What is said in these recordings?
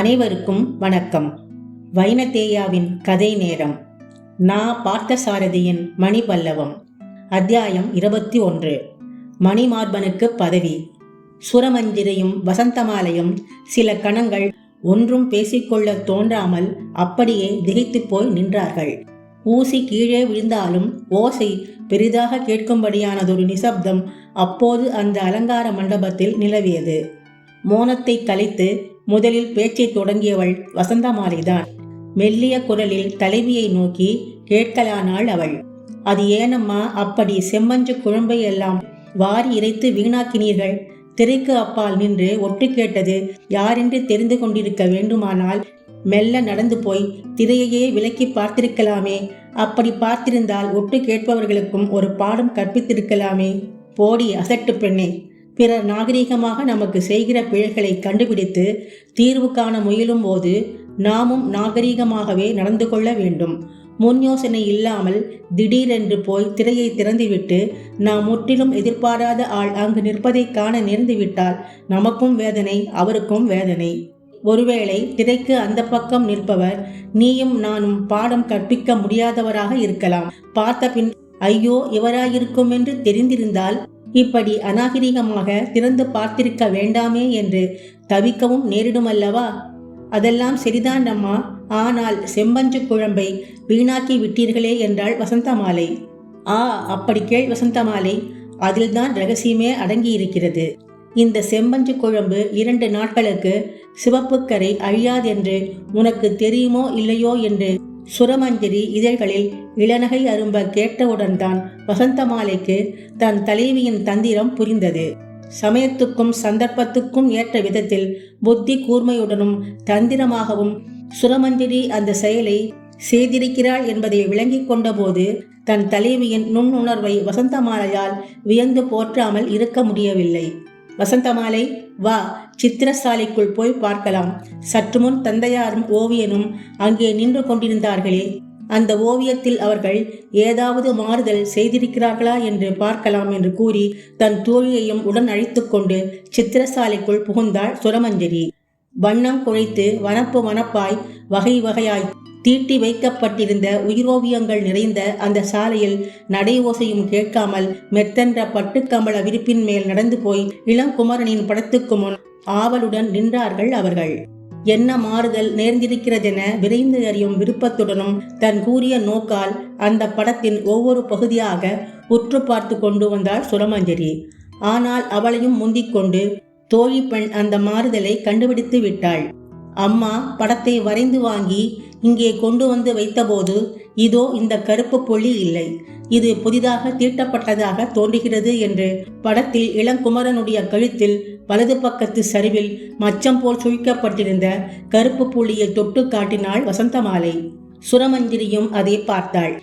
அனைவருக்கும் வணக்கம். வைனதேயாவின் கதை நேரம். நா பார்த்தசாரதியின் மணிபல்லவம். அத்தியாயம் இருபத்தி ஒன்று மணிமார்பனுக்கு பதவி. சுரமஞ்சிரையும் வசந்தமாலையும் சில கணங்கள் ஒன்றும் பேசிக்கொள்ள தோன்றாமல் அப்படியே திகைத்து போய் நின்றார்கள். ஊசி கீழே விழுந்தாலும் ஓசை பெரிதாக கேட்கும்படியானதொரு நிசப்தம் அப்போது அந்த அலங்கார மண்டபத்தில் நிலவியது. மோனத்தை கலைத்து முதலில் பேச்சை தொடங்கியவள் வசந்தமாலைதான் மெல்லிய குரலில் தலைவியை நோக்கி கேட்கலானாள் அவள். அது ஏனம்மா அப்படி செம்மஞ்சு குழம்பை எல்லாம் வாரி இறைத்து வீணாக்கினீர்கள். திரைக்கு அப்பால் நின்று ஒட்டு கேட்டது யாரென்று தெரிந்து கொண்டிருக்க வேண்டுமானால் மெல்ல நடந்து போய் திரையையே விலக்கி பார்த்திருக்கலாமே. அப்படி பார்த்திருந்தால் ஒட்டு கேட்பவர்களுக்கும் ஒரு பாடம் கற்பித்திருக்கலாமே. போடி அசட்டு பெண்ணே. பிறர் நாகரிகமாக நமக்கு செய்கிற பிழைகளை கண்டுபிடித்து தீர்வு காண முயலும் போது நாமும் நாகரீகமாகவே நடந்து கொள்ள வேண்டும். முன் யோசனை இல்லாமல் திடீரென்று போய் திரையை திறந்துவிட்டு நாம் முற்றிலும் எதிர்பாராத ஆள் அங்கு நிற்பதை காண நேர்ந்துவிட்டால் நமக்கும் வேதனை அவருக்கும் வேதனை. ஒருவேளை திரைக்கு அந்த பக்கம் நிற்பவர் நீயும் நானும் பாடம் கற்பிக்க முடியாதவராக இருக்கலாம். பார்த்த பின் ஐயோ இவராயிருக்கும் என்று தெரிந்திருந்தால் இப்படி அநாகரிகமாக திறந்து பார்த்திருக்க வேண்டாமே என்று தவிக்கவும் நேரிடுமல்லவா? அதெல்லாம் சரிதான் அம்மா. ஆனால் செம்பஞ்சு குழம்பை வீணாக்கி விட்டீர்களே என்றாள் வசந்தமாலை. ஆ அப்படி கேள் வசந்தமாலை. அதில்தான் ரகசியமே அடங்கியிருக்கிறது. இந்த செம்பஞ்சு குழம்பு இரண்டு நாட்களுக்கு சிவப்புக்கரை அழியாதென்று உனக்கு தெரியுமோ இல்லையோ என்று சுரமஞ்சரி இதழ்களில் இளநகை அரும்ப கேட்டவுடன் தான் வசந்தமாலைக்கு தன் தலைவியின் தந்திரம் புரிந்தது. சமயத்துக்கும் சந்தர்ப்பத்துக்கும் ஏற்ற விதத்தில் புத்தி கூர்மையுடனும் தந்திரமாகவும் சுரமஞ்சரி அந்த செயலை செய்திருக்கிறாள் என்பதை விளங்கிக் கொண்டபோது தன் தலைவியின் நுண்ணுணர்வை வசந்தமாலையால் வியந்து போற்றாமல் இருக்க முடியவில்லை. வசந்தமாலை வா சித்திரசாலைக்குள் போய் பார்க்கலாம். சற்றுமுன் தந்தையாரும் ஓவியனும் அங்கே நின்று கொண்டிருந்தார்களே. அந்த ஓவியத்தில் அவர்கள் ஏதாவது மாறுதல் செய்திருக்கிறார்களா என்று பார்க்கலாம் என்று கூறி தன் தோழியையும் உடன் அழைத்து கொண்டு சித்திரசாலைக்குள் புகுந்தாள் சுரமஞ்சரி. வண்ணம் குழைத்து வனப்பு வனப்பாய் வகை வகையாய் தீட்டி வைக்கப்பட்டிருந்த உயிரோவியங்கள் நிறைந்த அந்த சாலையில் நடை ஓசையும் கேட்காமல் மெத்தென்ற பட்டுக்கமல விரிப்பின் மேல் நடந்து போய் இளங்குமரனின் படத்துக்கு முன் ஆவலுடன் நின்றார்கள் அவர்கள். என்ன மாறுதல் நேர்ந்திருக்கிறதென விரைந்து அறியும் விருப்பத்துடனும் தன் கூறிய நோக்கால் அந்த படத்தின் ஒவ்வொரு பகுதியாக உற்று பார்த்து கொண்டு வந்தாள் சுரமஞ்சரி. ஆனால் அவளையும் முந்திக் கொண்டு தோழி பெண் அந்த மாறுதலை கண்டுபிடித்து விட்டாள். அம்மா படத்தை வரைந்து வாங்கி இங்கே கொண்டு வந்து வைத்தபோது இதோ இந்த கருப்பு புள்ளி இல்லை. இது புதிதாக தீட்டப்பட்டதாக தோன்றுகிறது என்று படத்தில் இளங்குமரனுடைய கழுத்தில் வலது பக்கத்து சரிவில் மச்சம் போல் சுழிக்கப்பட்டிருந்த கருப்பு புள்ளியை தொட்டு காட்டினாள் வசந்தமாலை. சுரமஞ்சிரியும் அதை பார்த்தாள்.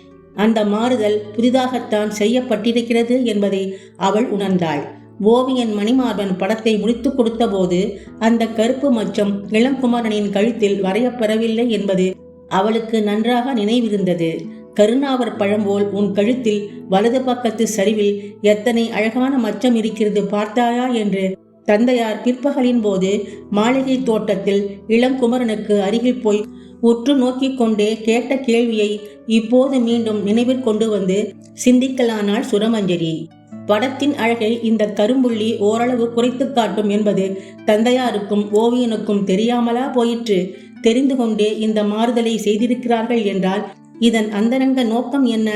அந்த மாறுதல் புதிதாகத்தான் செய்யப்பட்டிருக்கிறது என்பதை அவள் உணர்ந்தாள். ஓவியன் மணிமார்பன் படத்தை முடித்து கொடுத்தபோது அந்த கருப்பு மச்சம் இளங்குமரனின் கழுத்தில் வரையப்பெறவில்லை என்பது அவளுக்கு நன்றாக நினைவிருந்தது. கருணாவர் பழம்போல் உன் கழுத்தில் வலது பக்கத்து சரிவில் எத்தனை அழகான மச்சம் இருக்கிறது பார்த்தாயா என்று தந்தையார் பிற்பகலின் போது மாளிகை தோட்டத்தில் இளங்குமரனுக்கு அருகில் போய் உற்று நோக்கிக் கொண்டே கேட்ட கேள்வியை இப்போது மீண்டும் நினைவில் கொண்டு வந்து சிந்திக்கலானாள் சுரமஞ்சரி படத்தின் அழகை இந்த கரும்புள்ளி ஓரளவு குறைத்து காட்டும் என்பது தந்தையாருக்கும் ஓவியனுக்கும் தெரியாமலா போயிற்று. தெரிந்து கொண்டே இந்த மாறுதலை செய்திருக்கிறார்கள் என்றால் இதன் அந்தரங்க நோக்கம் என்ன?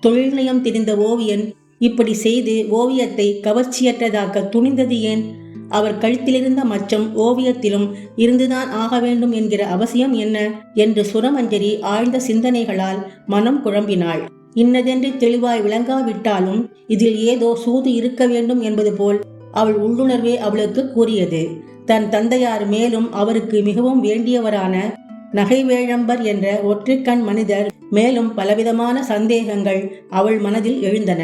தொழில்நயம் தெரிந்த ஓவியன் இப்படி செய்து ஓவியத்தை கவர்ச்சியற்றதாக்க துணிந்தது ஏன்? அவர் கழுத்திலிருந்த மச்சம் ஓவியத்திலும் இருந்துதான் ஆக வேண்டும் என்கிற அவசியம் என்ன? என்று சுரமஞ்சரி ஆழ்ந்த சிந்தனைகளால் மனம் குழம்பினாள். இன்னதென்று தெளிவாய் விளங்காவிட்டாலும் இதில் ஏதோ சூது இருக்க வேண்டும் என்பது போல் அவள் உள்ளுணர்வே அவளுக்கு கூறியது. தன் தந்தையார் மேலும் அவருக்கு மிகவும் வேண்டியவரான நகைவேழம்பர் என்ற ஒற்றைக்கண் மனிதர் மேலும் பலவிதமான சந்தேகங்கள் அவள் மனதில் எழுந்தன.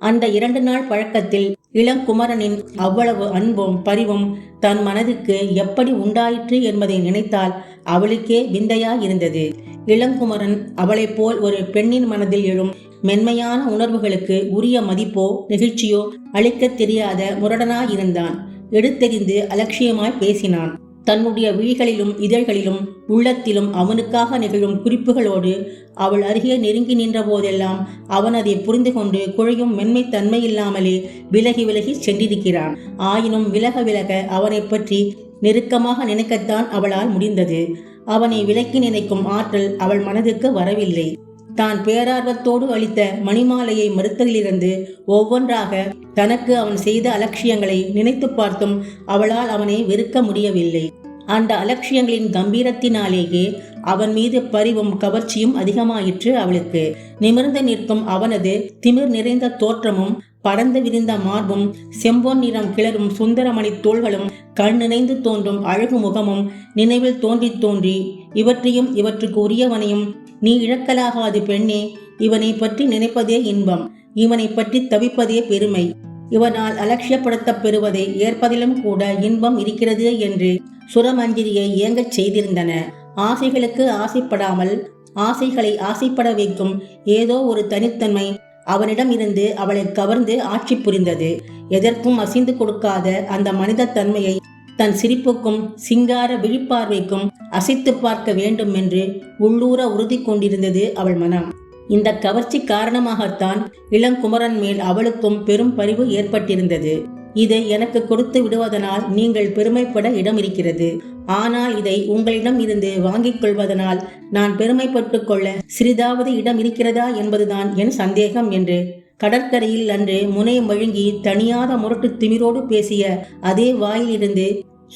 அந்த இரண்டு நாள் பழக்கத்தில் இளங்குமரனின் அவ்வளவு அன்பும் பரிவும் தன் மனதுக்கு எப்படி உண்டாயிற்று என்பதை நினைத்தால் அவளுக்கே விந்தையாயிருந்தது. இளங்குமரன் அவளைப் போல் ஒரு பெண்ணின் மனதில் எழும் மென்மையான உணர்வுகளுக்கு உரிய மதிப்போ நெகிழ்ச்சியோ அளிக்கத் தெரியாத முரடனாயிருந்தான். எடுத்தெறிந்து அலட்சியமாய் பேசினான். தன்னுடைய விழிகளிலும் இதழ்களிலும் உள்ளத்திலும் அவனுக்காக நிகழும் குறிப்புகளோடு அவள் அருகே நெருங்கி நின்ற போதெல்லாம் அவன் அதை புரிந்து கொண்டு குழையும் மென்மை தன்மை இல்லாமலே விலகி விலகி சென்றிருக்கிறான். ஆயினும் விலக விலக அவனை பற்றி நெருக்கமாக நினைக்கத்தான் அவளால் முடிந்தது. அவனை விலக்கி நினைக்கும் ஆற்றல் அவள் மனதுக்கு வரவில்லை. தான் பேரார்வத்தோடு அளித்த மணிமாலையை மறுத்ததிலிருந்து ஒவ்வொன்றாக தனக்கு அவன் செய்த அலட்சியங்களை நினைத்து பார்த்தும் அவளால் அவனை வெறுக்க முடியவில்லை. அந்த அலட்சியங்களின் கம்பீரத்தினாலேயே அவன் மீது பரிவும் கவர்ச்சியும் அதிகமாயிற்று அவளுக்கு. நிமிர்ந்து நிற்கும் அவனது திமிர் நிறைந்த தோற்றமும் படந்து விரிந்த மார்பும் செம்பொன் நிறம் கிளறும் சுந்தரமணி தோள்களும் கண் நினைந்து தோன்றும் அழகு முகமும் நினைவில் தோன்றி தோன்றி இவற்றையும் இவற்றுக்கு உரியவனையும் நீ இழக்கலாகாது பெண்ணே இவனை பற்றி நினைப்பதே இன்பம் இவனை பற்றி தவிப்பதே பெருமை. இவனால் அலட்சியப்படுத்தப் பெறுவதை ஏற்பதிலும் கூட இன்பம் இருக்கிறது என்று சுரமஞ்சிரியை இயங்கச் செய்திருந்தன. ஆசைகளுக்கு ஆசைப்படாமல் ஆசைகளை ஆசைப்பட வைக்கும் ஏதோ ஒரு தனித்தன்மை அவனிடம் இருந்து அவளை கவர்ந்து ஆட்சி புரிந்தது. எதற்கும் அசைந்து கொடுக்காத அந்த மனித தன்மையை தன் சிரிப்புக்கும் சிங்கார விழிப்பார்வைக்கும் அசைத்து பார்க்க வேண்டும் என்று உள்ளூர உறுதி கொண்டிருந்தது அவள் மனம். இந்த கவர்ச்சி காரணமாகத்தான் இளங்குமரன் மேல் அவளுக்கும் பெரும் பரிவு ஏற்பட்டிருந்தது. இதை எனக்கு கொடுத்து விடுவதனால் நீங்கள் பெருமைப்பட இடம் இருக்கிறது ஆனால் இதை உங்களிடம் இருந்து வாங்கிக் கொள்வதனால் நான் பெருமைப்பட்டு கொள்ள சிறிதாவது இடம் இருக்கிறதா என்பதுதான் என் சந்தேகம் என்று கடற்கரையில் அன்று முனை மழுங்கி தனியாத முரட்டு திமிரோடு பேசிய அதே வாயிலிருந்து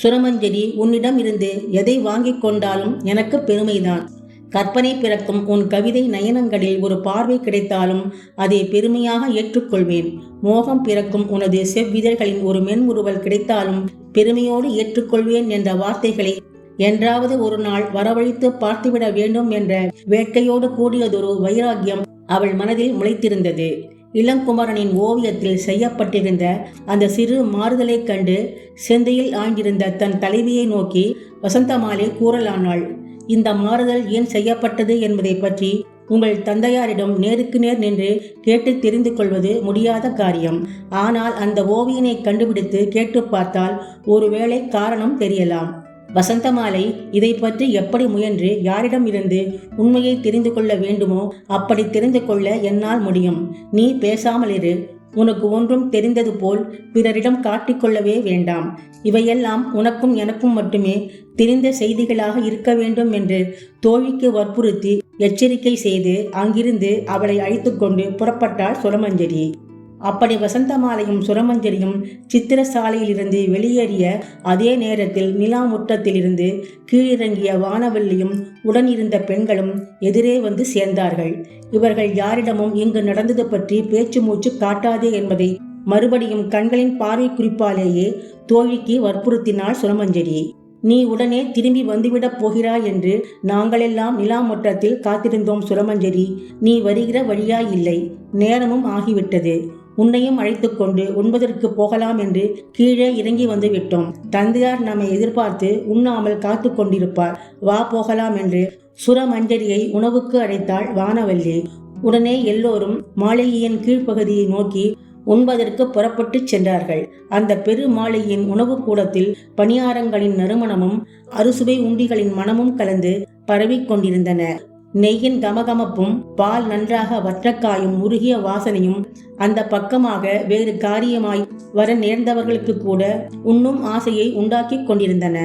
சுரமஞ்சரி உன்னிடம் இருந்து எதை வாங்கிக் கொண்டாலும் எனக்கு பெருமைதான். கற்பனை பிறக்கும் உன் கவிதை நயனங்களில் ஒரு பார்வை கிடைத்தாலும் அதை பெருமையாக ஏற்றுக்கொள்வேன். மோகம் பிறக்கும் உனது செவ்விதழ்களின் ஒரு மென்முறுவல் கிடைத்தாலும் பெருமையோடு ஏற்றுக்கொள்வேன் என்ற வார்த்தைகளை என்றாவது ஒரு நாள் வரவழைத்து பார்த்துவிட வேண்டும் என்ற வேட்கையோடு கூடியதொரு வைராக்கியம் அவள் மனதில் முளைத்திருந்தது. இளங்குமரனின் ஓவியத்தில் செய்யப்பட்டிருந்த அந்த சிறு மாறுதலைக் கண்டு செந்தையில் ஆழ்ந்திருந்த தன் தலைவியை நோக்கி வசந்தமாலே கூறலானாள். இந்த மாறுதல் ஏன் செய்யப்பட்டது என்பதை பற்றி உங்கள் தந்தையாரிடம் நேருக்கு நேர் நின்று கேட்டு தெரிந்து கொள்வது முடியாத காரியம். ஆனால் அந்த ஓவியனை கண்டுபிடித்து கேட்டு பார்த்தால் ஒருவேளை காரணம் தெரியலாம். வசந்தமாலை இதை பற்றி எப்படி முயன்று யாரிடம் இருந்து உண்மையை தெரிந்து கொள்ள வேண்டுமோ அப்படி தெரிந்து கொள்ள என்னால் முடியும். நீ பேசாமல் இரு. உனக்கு ஒன்றும் தெரிந்தது போல் பிறரிடம் காட்டிக்கொள்ளவே வேண்டாம். இவையெல்லாம் உனக்கும் எனக்கும் மட்டுமே தெரிந்த செய்திகளாக இருக்க வேண்டும் என்று தோழிக்கு வற்புறுத்தி எச்சரிக்கை செய்து அங்கிருந்து அவளை அழைத்துக்கொண்டு புறப்பட்டாள் சுரமஞ்சரி. அப்படி வசந்தமாலையும் சுரமஞ்சரியும் சித்திரசாலையிலிருந்து வெளியேறிய அதே நேரத்தில் நிலா முற்றத்திலிருந்து கீழிறங்கிய வானவல்லியும் உடன் இருந்த பெண்களும் எதிரே வந்து சேர்ந்தார்கள். இவர்கள் யாரிடமும் இங்கு நடந்தது பற்றி பேச்சு மூச்சு காட்டாதே என்பதை மறுபடியும் கண்களின் பார்வை குறிப்பாலேயே தோழிக்கு வற்புறுத்தினாள் சுரமஞ்சரி நீ உடனே திரும்பி வந்துவிடப் போகிறாய் என்று நாங்களெல்லாம் நிலாமுற்றத்தில் காத்திருந்தோம் சுரமஞ்சரி நீ வருகிற வழியாய் இல்லை. நேரமும் ஆகிவிட்டது. உன்னையும் அழைத்துக்கொண்டு உண்பதற்கு போகலாம் என்று கீழே இறங்கி வந்து விட்டோம். தந்தையார் நம்மை எதிர்பார்த்து உண்ணாமல் காத்து கொண்டிருப்பார். வா போகலாம் என்று சுரமஞ்சரியை உணவுக்கு அழைத்தாள் வானவல்லி. உடனே எல்லோரும் மாளிகையின் கீழ்ப்பகுதியை நோக்கி உண்பதற்கு புறப்பட்டுச் சென்றார்கள். அந்த பெரு மாளிகையின் உணவு கூடத்தில் பணியாரங்களின் நறுமணமும் அறுசுவை உண்டிகளின் மனமும் கலந்து பரவிக் கொண்டிருந்தன. நெய்யின் கமகமப்பும் பால் நன்றாக வற்றக்காயும் உருகிய வாசனையும் அந்த பக்கமாக வேறு காரியமாய் வர நேர்ந்தவர்களுக்கு கூட உண்ணும் ஆசையை உண்டாக்கி கொண்டிருந்தன.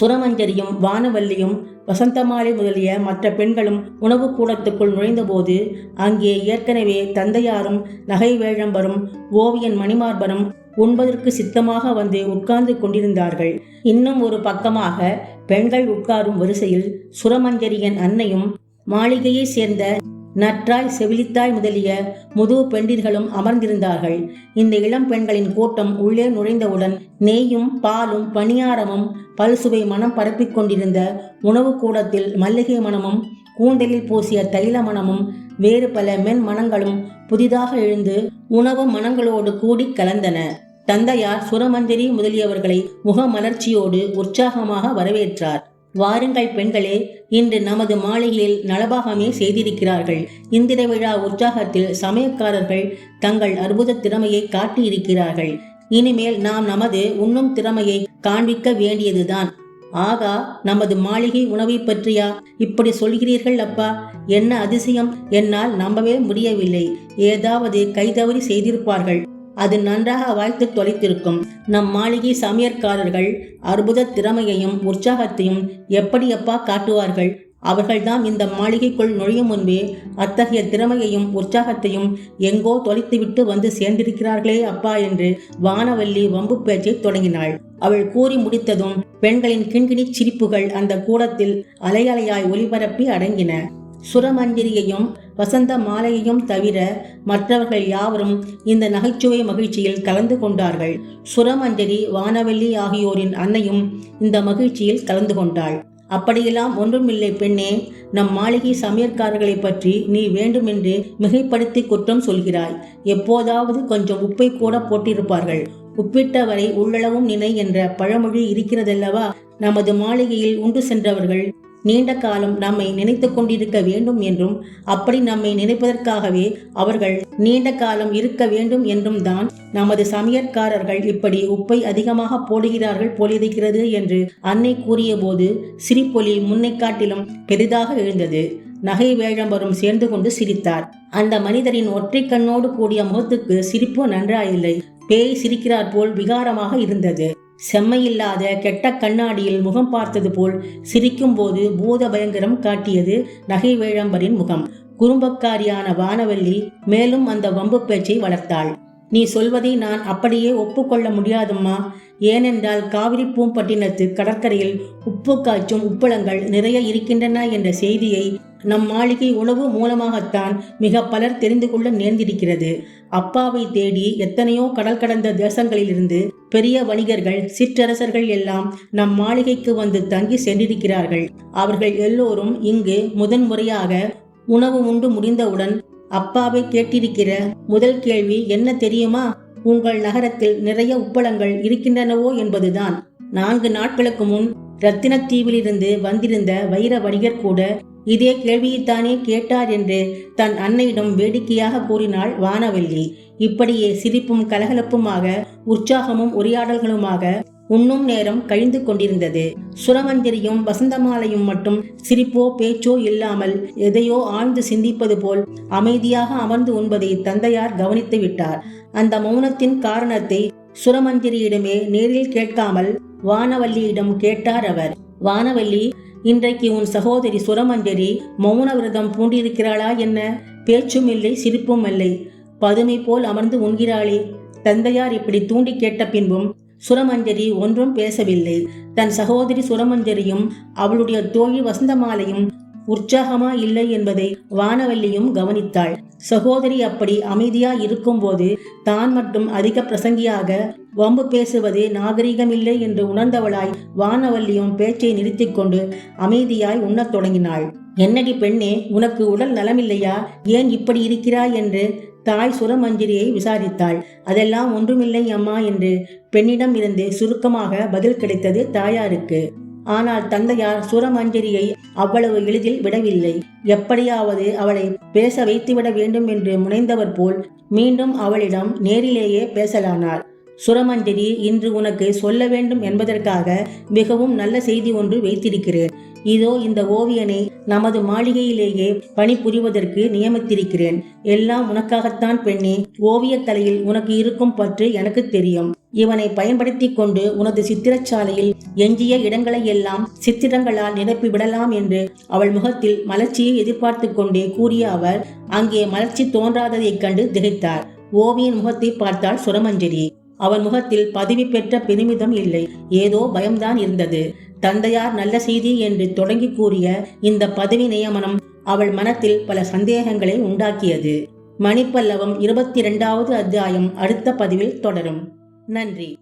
சுரமஞ்சரியும் வானவல்லியும் வசந்தமாலை முதலிய மற்ற பெண்களும் உணவு கூடத்துக்குள் நுழைந்தபோது அங்கே ஏற்கனவே தந்தையாரும் நகை வேழம்பரும் ஓவியன் மணிமார்பரும் உண்பதற்கு சித்தமாக வந்து உட்கார்ந்து கொண்டிருந்தார்கள். இன்னும் ஒரு பக்கமாக பெண்கள் உட்காரும் வரிசையில் சுரமஞ்சரியன் அன்னையும் மாளிகையை சேர்ந்த நற்றாய் செவிலித்தாய் முதலிய முது பெண்டிர்களும் அமர்ந்திருந்தார்கள். இந்த இளம் பெண்களின் கூட்டம் உள்ளே நுழைந்தவுடன் நெய்யும் பாலும் பணியாரமும் பல்சுவை மனம் பரப்பிக் கொண்டிருந்த உணவு கூடத்தில் மல்லிகை மனமும் கூந்தலில் பூசிய தைல மனமும் வேறு பல மென் மனங்களும் புதிதாக எழுந்து உணவு மனங்களோடு கூடி கலந்தன. தந்தையார் சுரமந்திரி முதலியவர்களை முகமலர்ச்சியோடு உற்சாகமாக வரவேற்றார். வாருங்கள் பெண்களே இன்று நமது மாளிகையில் நலபாகமே செய்திருக்கிறார்கள். இந்திர விழா உற்சாகத்தில் சமயக்காரர்கள் தங்கள் அற்புத திறமையை காட்டியிருக்கிறார்கள். இனிமேல் நாம் நமது உண்ணும் திறமையை காண்பிக்க வேண்டியதுதான். ஆகா நமது மாளிகை உணவை பற்றியா? இப்படி சொல்கிறீர்கள் அப்பா என்ன அதிசயம்? என்னால் நம்பவே முடியவில்லை. ஏதாவது கைதவறி செய்திருப்பார்கள். அது நன்றாக வாய்த்து தொலைத்திருக்கும். நம் மாளிகை சமையற்காரர்கள் அற்புத திறமையையும் உற்சாகத்தையும் எப்படி எப்பா காட்டுவார்கள்? அவர்கள்தான் இந்த மாளிகைக்குள் நுழையும் முன்பே அத்தகைய திறமையையும் உற்சாகத்தையும் எங்கோ தொலைத்துவிட்டு வந்து சேர்ந்திருக்கிறார்களே அப்பா என்று வானவல்லி வம்பு பேச்சை தொடங்கினாள். அவள் கூறி முடித்ததும் பெண்களின் கிண்கிணி சிரிப்புகள் அந்த கூடத்தில் அலையலையாய் ஒளிபரப்பி அடங்கின. சுரமந்திரியையும் வசந்த மாலையையும் தவிர மற்றவர்கள் யாவரும் இந்த நகைச்சுவை மகிழ்ச்சியில் கலந்து கொண்டார்கள். சுரமஞ்சரி வானவெல்லி ஆகியோரின் அன்னையும் இந்த மகிழ்ச்சியில் கலந்து கொண்டாள். அப்படியெல்லாம் ஒன்றுமில்லை பெண்ணே. நம் மாளிகை சமையற்காரர்களை பற்றி நீ வேண்டுமென்று மிகைப்படுத்தி குற்றம் சொல்கிறாய். எப்போதாவது கொஞ்சம் உப்பை கூட போட்டிருப்பார்கள். உப்பிட்டவரை உள்ளளவும் நினை என்ற பழமொழி இருக்கிறதல்லவா? நமது மாளிகையில் உண்டு சென்றவர்கள் நீண்ட காலம் நம்மை நினைத்து கொண்டிருக்க வேண்டும் என்றும் அப்படி நம்மை நினைப்பதற்காகவே அவர்கள் நீண்ட காலம் இருக்க வேண்டும் என்றும் தான் நமது சமையற்காரர்கள் இப்படி உப்பை அதிகமாக போடுகிறார்கள் போலிருக்கிறது என்று அன்னை கூறியபோது சிரிப்பொலி முன்னை காட்டிலும் பெரிதாக எழுந்தது. நகை வேழம்பரும் சேர்ந்து கொண்டு சிரித்தார். அந்த மனிதரின் ஒற்றை கண்ணோடு கூடிய முகத்துக்கு சிரிப்பு நன்றாயில்லை. பேய் சிரிக்கிறார் போல் விகாரமாக இருந்தது. செம்மையில்லாத கெட்ட கண்ணாடியில் முகம் பார்த்தது போல் சிரிக்கும்போது பூத பயங்கரம் காட்டியது நகை வேழம்பரின் முகம். குறும்பக்காரியான வானவல்லி மேலும் அந்த வம்பு பேச்சை வளர்த்தாள். நீ சொல்வதை நான் அப்படியே ஒப்புக்கொள்ள முடியாதம்மா. ஏனென்றால் காவிரி பூம்பட்டினத்து கடற்கரையில் உப்பு காய்ச்சும் உப்பளங்கள் நிறைய இருக்கின்றன என்ற செய்தியை நம் மாளிகை உணவு மூலமாகத்தான் மிக பலர் தெரிந்து கொள்ள நேர்ந்திருக்கிறது. அப்பாவை தேடி எத்தனையோ கடல் கடந்த தேசங்களிலிருந்து பெரிய வணிகர்கள் சிற்றரசர்கள் எல்லாம் நம் மாளிகைக்கு வந்து தங்கி சென்றிருக்கிறார்கள். அவர்கள் எல்லோரும் இங்கு முதன்முறையாக உணவு உண்டு முடிந்தவுடன் அப்பாவை கேட்டிருக்கிற முதல் கேள்வி என்ன தெரியுமா? உங்கள் நகரத்தில் நிறைய உப்பளங்கள் இருக்கின்றனவோ? என்பதுதான். நான்கு நாட்களுக்கு முன் ரத்தினத்தீவிலிருந்து வந்திருந்த வைர வணிகர் கூட இதே கேள்வியைத்தானே கேட்டார் என்று தன் அன்னையிடம் வேடிக்கையாக கூறினாள் வானவல்லி. இப்படியே சிரிப்பும் கலகலப்புமாக உற்சாகமும் உரையாடல்களுமாக உண்ணும் நேரம் கழிந்து கொண்டிருந்தது. சுரமஞ்சரியும் வசந்தமாலையும் மட்டும் சிரிப்போ பேச்சோ இல்லாமல் எதையோ ஆழ்ந்து சிந்திப்பது போல் அமைதியாக அமர்ந்து உண்பதை தந்தையார் கவனித்து விட்டார். அந்த மௌனத்தின் காரணத்தை சுரமஞ்சரியிடமே நேரில் கேட்காமல் வானவல்லியிடம் கேட்டார் அவர். வானவல்லி இன்றைக்கு உன் சகோதரி சுரமஞ்சரி மௌன விரதம் பூண்டிருக்கிறாளா என்ன? பேச்சும் இல்லை சிரிப்பும் இல்லை. பதுமை போல் அமர்ந்து உண்கிறாளே. தந்தையார் இப்படி தூண்டி கேட்ட பின்பும் சுரமஞ்சரி ஒன்றும் பேசவில்லை. தன் சகோதரி சுரமஞ்சரியும் அவளுடைய தோழி வசந்தமாலையும் உற்சாகமா இல்லை என்பதை வானவல்லியும் கவனித்தாள். சகோதரி அப்படி அமைதியா இருக்கும்போது தான் மட்டும் அதிக பிரசங்கியாக வம்பு பேசுவது நாகரிகமில்லை என்று உணர்ந்தவளாய் வானவல்லியும் பேச்சை நிறுத்தி கொண்டு அமைதியாய் உண்ணத் தொடங்கினாள். என்னடி பெண்ணே உனக்கு உடல் நலமில்லையா? ஏன் இப்படி இருக்கிறாய்? என்று தாய் சுரமஞ்சிரியை விசாரித்தாள். அதெல்லாம் ஒன்றுமில்லை அம்மா என்று பெண்ணிடம் இருந்து சுருக்கமாக பதில் கிடைத்தது தாயாருக்கு. ஆனால் தந்தையார் சுரமஞ்சரியை அவ்வளவு எளிதில் விடவில்லை. எப்படியாவது அவளை பேச வைத்துவிட வேண்டும் என்று முனைந்தவர் போல் மீண்டும் அவளிடம் நேரிலேயே பேசலானார் சுரமஞ்சரி இன்று உனக்கு சொல்ல வேண்டும் என்பதற்காக மிகவும் நல்ல செய்தி ஒன்று வைத்திருக்கிறேன். இதோ இந்த ஓவியனை நமது மாளிகையிலேயே பணிபுரிவதற்கு நியமித்திருக்கிறேன். எல்லாம் உனக்காகத்தான் பெண்ணே. ஓவியக்கலையில் உனக்கு இருக்கும் பற்று எனக்கு தெரியும். இவனை பயன்படுத்தி கொண்டு உனது சித்திரச்சாலையில் எஞ்சிய இடங்களை எல்லாம் சித்திரங்களால் நிரப்பி விடலாம் என்று அவள் முகத்தில் மலர்ச்சியை எதிர்பார்த்து கொண்டே கூறிய அவர் அங்கே மலர்ச்சி தோன்றாததைக் கண்டு திகைத்தார். ஓவியன் முகத்தை பார்த்தாள் சுரமஞ்சரி அவன் முகத்தில் பதவி பெற்ற பெருமிதம் இல்லை. ஏதோ பயம்தான் இருந்தது. தந்தையார் நல்ல செய்தி என்று தொடங்கி கூறிய இந்த பதவி நியமனம் அவள் மனத்தில் பல சந்தேகங்களை உண்டாக்கியது. மணிப்பல்லவம் இருபத்தி இரண்டாவது அத்தியாயம் அடுத்த பதிவில் தொடரும். நன்றி.